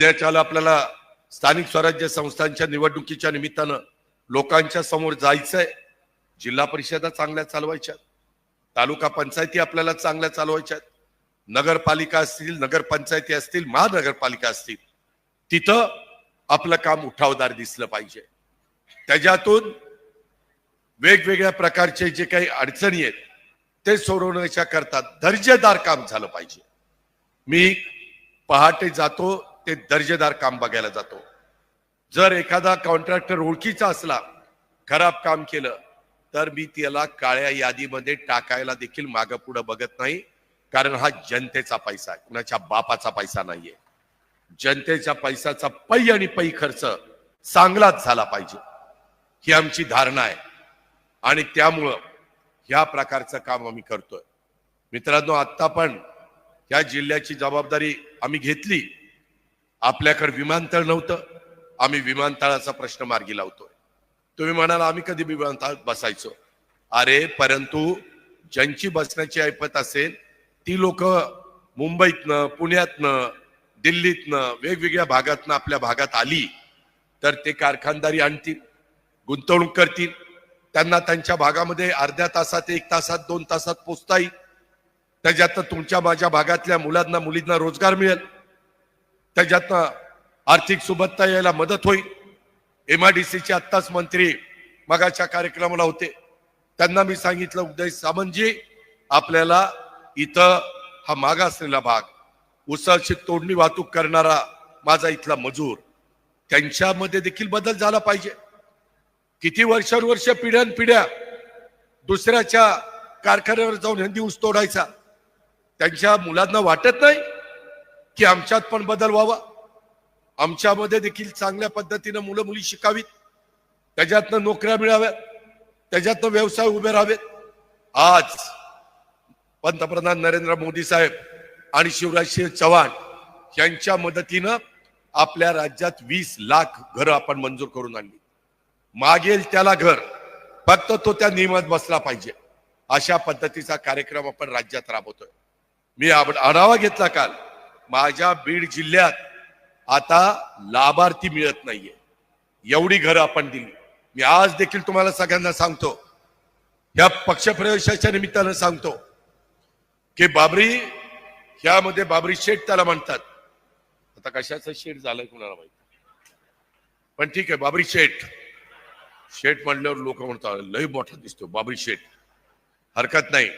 त्याच्याला आपल्याला स्थानिक स्वराज्य संस्थांच्या निवडणुकीच्या निमित्तानं लोकांच्या समोर जायचंय. जिल्हा परिषदा चांगल्या चालवायच्या तालुका पंचायती आपल्याला चांगल्या चालवायच्या नगरपालिका असतील नगरपंचायती असतील महानगरपालिका असतील तिथं आपलं काम उठावदार दिसलं पाहिजे. त्याच्यातून वेगवेगळ्या प्रकारचे जे काही अडचणी आहेत ते सोडवण्याच्या करता दर्जेदार काम झालं पाहिजे. मी पहाटे जातो ते दर्जेदार काम बघायला जातो. जर एखादा कॉन्ट्रॅक्टर ओळखीचा असला खराब काम केलं तर मी त्याला काळ्या यादीमध्ये टाकायला देखील मागं पुढं बघत नाही कारण हा जनतेचा पैसा आहे. कुणाच्या बापाचा पैसा नाहीये. जनतेच्या पैशाचा पै आणि पै खर्च चांगलाच झाला पाहिजे. ही आमची धारणा आहे. आणि त्यामुळं ह्या प्रकारचं काम आम्ही करतोय. मित्रांनो आत्ता पण या जिल्ह्याची जबाबदारी आम्ही घेतली. आपल्याकडे विमानतळ नव्हतं. आम्ही विमानतळाचा प्रश्न मार्गी लावतोय. तुम्ही म्हणाल आम्ही कधी विमानतळात बसायचो? अरे परंतु ज्यांची बसण्याची ऐपत असेल ती लोक मुंबईतनं पुण्यातनं दिल्लीतनं वेगवेगळ्या भागातनं आपल्या भागात आली तर ते कारखानदारी आणतील गुंतवणूक करतील. त्यांना त्यांच्या भागामध्ये अर्ध्या तासात एक तासात दोन तासात पोचता येईल. त्याच्यात तुमच्या माझ्या भागातल्या मुलांना मुलींना रोजगार मिळेल. त्याच्यातनं आर्थिक सुबत्ता यायला मदत होईल. एमआयडीसीचे आत्ताच मंत्री मगाच्या कार्यक्रमाला होते. त्यांना मी सांगितलं उदय सामंतजी आपल्याला इथं हा मागासलेला भाग उसाची तोडणी वाहतूक करणारा माझा इथला मजूर त्यांच्यामध्ये देखील बदल झाला पाहिजे. किती वर्षानुवर्ष पिढ्यान पिढ्या दुसऱ्याच्या कारखान्यावर जाऊन हिंदी ऊस तोडायचा त्यांच्या मुलांना वाटत नाही? की आमच्यात पण बदल व्हावा. आमच्यामध्ये देखील चांगल्या पद्धतीनं मुलं मुली शिकावीत. त्याच्यातनं नोकऱ्या मिळाव्यात. त्याच्यातनं व्यवसाय उभे राहावेत. आज पंतप्रधान नरेंद्र मोदी साहेब आणि शिवराजसिंह चव्हाण यांच्या मदतीनं आपल्या राज्यात वीस लाख घरं आपण मंजूर करून आणली. मागेल त्याला घर फक्त तो त्या नियमात बसला पाहिजे. अशा पद्धतीचा कार्यक्रम आपण राज्यात राबवतोय. मी आढावा घेतला काल. माझ्या बीड जिल्ह्यात आता लाभार्थी मिळत नाहीये. एवढी घरं आपण दिली. मी आज देखील तुम्हाला सगळ्यांना सांगतो या पक्षप्रवेशाच्या निमित्तानं सांगतो की बाबरी ह्यामध्ये बाबरी शेठ त्याला म्हणतात. आता कशाचं शेठ झालंय कुणाला माहीत? पण ठीक आहे बाबरी शेठ. शेठ म्हणल्यावर लोक म्हणतात लय मोठा दिसतो बाबरी शेठ. हरकत नाही.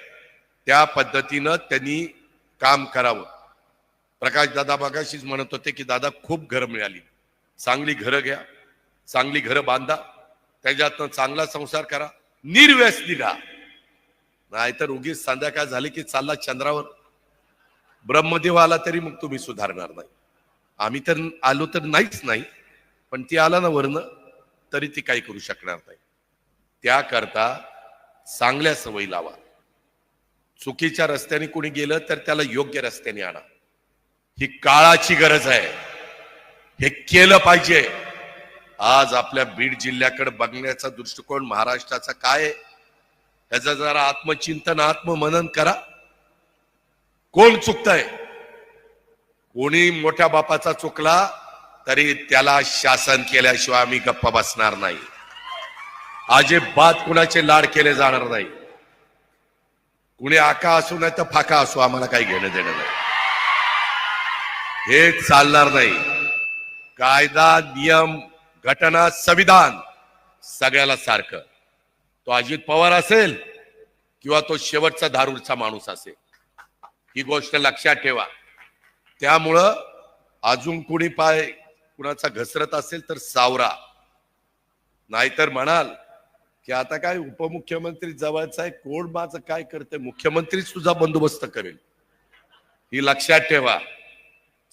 त्या पद्धतीनं त्यांनी काम करावं. प्रकाश दादा मागाशीच म्हणत होते की दादा खूप घरं मिळाली. चांगली घरं घ्या. चांगली घरं बांधा. त्याच्यातनं चांगला संसार करा. निर्व्यसनी राहा नाहीतर उगीच संध्याकाळ झाली की चालला चंद्रावर. ब्रह्मदेव आला तरी मग तुम्ही सुधारणार नाही. आम्ही तर आलो तर नाहीच नाही पण ती आला ना वरनं तरी ती काही करू शकणार नाही. त्याकरता चांगल्या सवयी लावा. चुकीच्या रस्त्याने कोणी गेलं तर त्याला योग्य रस्त्याने आणा. ही काळाची गरज आहे. हे केलं पाहिजे. आज आपल्या बीड जिल्ह्याकडे बघण्याचा दृष्टिकोन महाराष्ट्राचा काय त्याचा त्याचं जरा आत्मचिंतन आत्ममनन करा. कोण चुकतंय? कोणी मोठ्या बापाचा चुकला तरी त्याला शासन केल्याशिवाय आम्ही गप्पा बसणार नाही. अजिबात कुणाचे लाड केले जाणार नाही. कुणी आका असू नाही तर फाका असू आम्हाला काही घेणं देणं नाही. हे चालणार नाही. कायदा नियम घटना संविधान सगळ्याला सारखं. तो अजित पवार असेल किंवा तो शेवटचा धारूरचा माणूस असेल. ही गोष्ट लक्षात ठेवा. त्यामुळं अजून कुणी पाय कुणाचा घसरत असेल तर सावरा. नाहीतर म्हणाल की आता काय उपमुख्यमंत्री जवळचा आहे कोण माझं काय करते मुख्यमंत्री सुद्धा बंदोबस्त करेल. ही लक्षात ठेवा.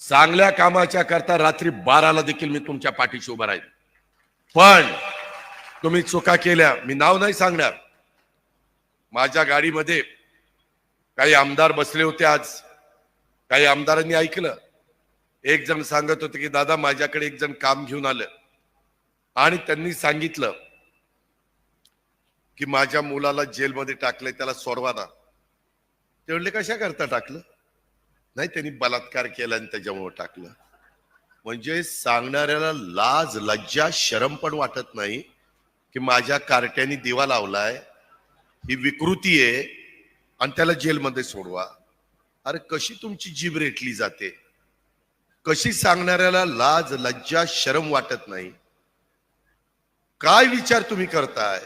चांगल्या कामाच्या करता रात्री बाराला देखील मी तुमच्या पाठीशी उभा राहील पण तुम्ही चुका केल्या मी नाव नाही सांगणार. माझ्या गाडीमध्ये काही आमदार बसले होते आज. काही आमदारांनी ऐकलं. एक जण सांगत होते की दादा माझ्याकडे एक जण काम घेऊन आलं. आणि त्यांनी सांगितलं की माझ्या मुलाला जेलमध्ये टाकलंय त्याला सोडवा ना. ते म्हणले कशा करता टाकलं? नाही त्यांनी बलात्कार केला आणि त्याच्यामुळे टाकलं. म्हणजे सांगणाऱ्याला लाज लज्जा शरम पण वाटत नाही की माझ्या कार्ट्याने दिवा लावलाय ही विकृती आहे आणि त्याला जेलमध्ये सोडवा. अरे कशी तुमची जीभ रेटली जाते? कशी सांगणाऱ्याला लाज लज्जा शरम वाटत नाही? काय विचार तुम्ही करताय?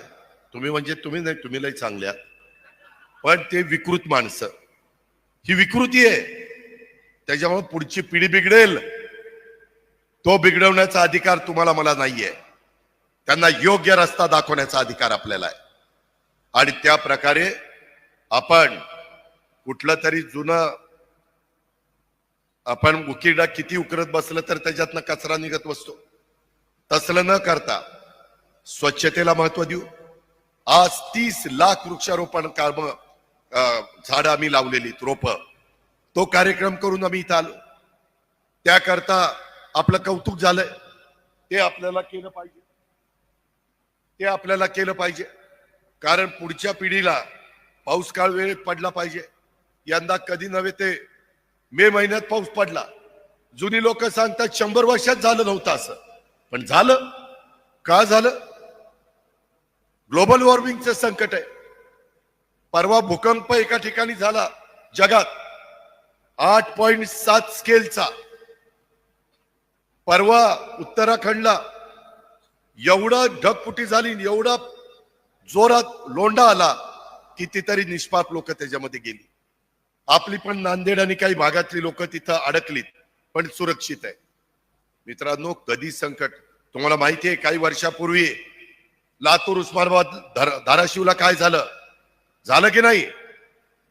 तुम्ही म्हणजे तुम्ही नाही तुम्ही लय चांगल्या. पण ते विकृत माणसं. ही विकृती आहे. त्याच्यामुळे पुढची पिढी बिघडेल. तो बिघडवण्याचा अधिकार तुम्हाला मला नाहीये. त्यांना योग्य रस्ता दाखवण्याचा अधिकार आपल्याला आहे. आणि त्या प्रकारे आपण कुठलं तरी जुनं आपण उकिरडा किती उकरत बसलं तर त्याच्यातनं कचरा निघत बसतो. तसलं न करता स्वच्छतेला महत्त्व देऊ. आज तीस लाख वृक्षारोपण काम झाडं आम्ही लावलेली रोप. तो कार्यक्रम करून आम्ही इथं आलो. त्याकरता आपलं कौतुक झालंय. ते आपल्याला केलं पाहिजे. ते आपल्याला केलं पाहिजे. कारण पुढच्या पिढीला पाऊस काळ वेळेत पडला पाहिजे. यंदा कधी नव्हे ते मे महिन्यात पाऊस पडला. जुनी लोक सांगतात शंभर वर्षात झालं नव्हतं असं. पण झालं. का झालं? ग्लोबल वॉर्मिंगचं संकट आहे. परवा भूकंप एका ठिकाणी झाला जगात. आठ पॉइंट सात स्केलचा. परवा उत्तराखंडला एवढा ढगफुटी झाली एवढा जोरात लोंडा आला कितीतरी निष्पाप लोक त्याच्यामध्ये गेली. आपली पण नांदेड आणि काही भागातली लोक तिथं अडकलीत पण सुरक्षित आहे. मित्रांनो कधी संकट? तुम्हाला माहिती आहे काही वर्षापूर्वी लातूर उस्मानाबाद धाराशिवला काय झालं? झालं की नाही?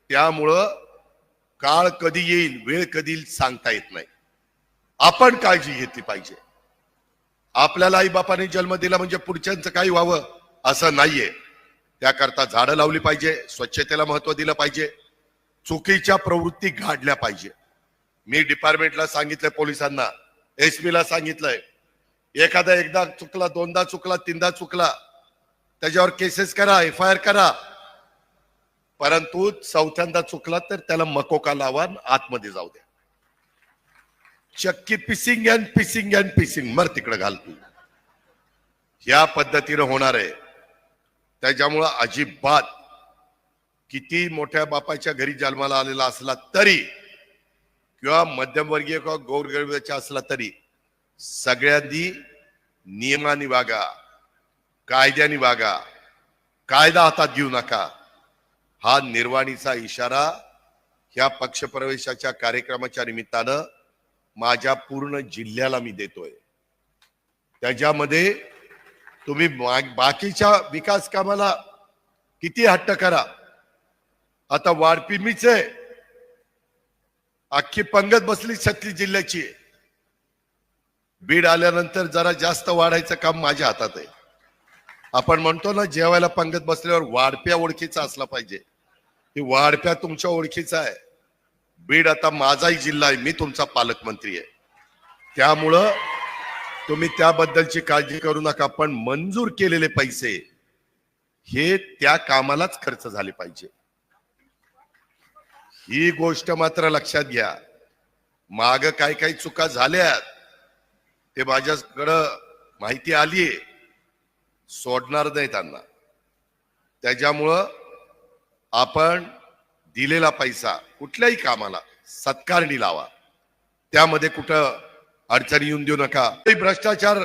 त्यामुळं काळ कधी येईल वेळ कधी येईल सांगता येत नाही. आपण काळजी घेतली पाहिजे. आपल्याला आई बापाने जन्म दिला म्हणजे पुढच्यांचं काही व्हावं असं नाहीये. त्याकरता झाडं लावली पाहिजे स्वच्छतेला महत्त्व दिलं पाहिजे. चुकीच्या प्रवृत्ती गाडल्या पाहिजे. मी डिपार्टमेंटला सांगितलंय पोलिसांना. एस ला सांगितलंय. एखादा एकदा चुकला दोनदा चुकला तीनदा चुकला. त्याच्यावर केसेस करा एफ आय आर करा. परंतु चौथ्यांदा चुकला तर त्याला मकोका लावा आतमध्ये जाऊ द्या. चक्की पिसिंग अँड पिसिंग अँड पिसिंग मर तिकडे घाल तू. या पद्धतीनं होणार आहे. त्याच्यामुळं अजिबात किती मोठ्या बापाच्या घरी जन्माला आलेला असला तरी किंवा मध्यमवर्गीय किंवा गौरगरिबाचा असला तरी सगळ्यांनी नियमाने वागा कायद्याने वागा कायदा हातात घेऊ नका. हा निर्वाणीचा इशारा ह्या पक्षप्रवेशाच्या कार्यक्रमाच्या निमित्तानं माझ्या पूर्ण जिल्ह्याला मी देतोय. त्याच्यामध्ये तुम्ही बाकीच्या विकास कामाला किती हट्ट करा. आता वाढपी मीच आहे. अख्खी पंगत बसली छत्री जिल्ह्याची. बीड आल्यानंतर जरा जास्त वाढायचं काम माझ्या हातात आहे. आपण म्हणतो ना जेवायला पंगत बसल्यावर वाढप्या ओळखीचा असला पाहिजे. ही वाढप्या तुमच्या ओळखीचा आहे. बीड आता माझाही जिल्हा आहे मी तुमचा पालकमंत्री आहे. त्यामुळं तुम्ही त्याबद्दलची काळजी करू नका पण मंजूर केलेले पैसे हे त्या कामालाच खर्च झाले पाहिजे. ही गोष्ट मात्र लक्षात घ्या. माग काही काही चुका झाल्यात ते माझ्याकडं माहिती आलीये सोडणार नाही त्यांना. त्याच्यामुळं आपण दिलेला पैसा कुठल्याही कामाला सत्कारणी लावा. त्यामध्ये कुठं अडचणी येऊन देऊ नका. भ्रष्टाचार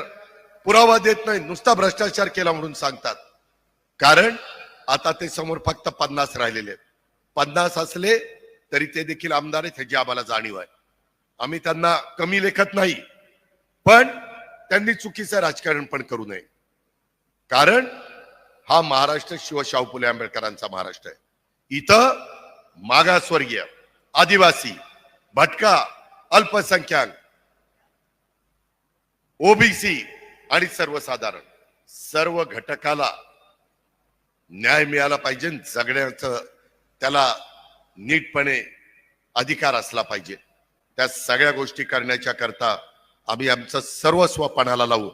पुरावा देत नाही नुसता भ्रष्टाचार केला म्हणून सांगतात. कारण आता ते समोर फक्त पन्नास राहिलेले आहेत. पन्नास असले तरी ते देखील आमदार आहेत ह्याची आम्हाला जाणीव आहे. आम्ही त्यांना कमी लेखत नाही पण त्यांनी चुकीचं राजकारण पण करू नये. कारण हा महाराष्ट्र शिवशाहू फुले आंबेडकरांचा महाराष्ट्र आहे. इथं मागासवर्गीय आदिवासी भटका अल्पसंख्याक ओबीसी आणि सर्वसाधारण सर्व घटकाला न्याय मिळाला पाहिजे जगण्याचं त्याला नीटपणे अधिकार असला पाहिजे. त्या सगळ्या गोष्टी करण्याच्या करता आम्ही आमचं सर्वस्व पणाला लावू.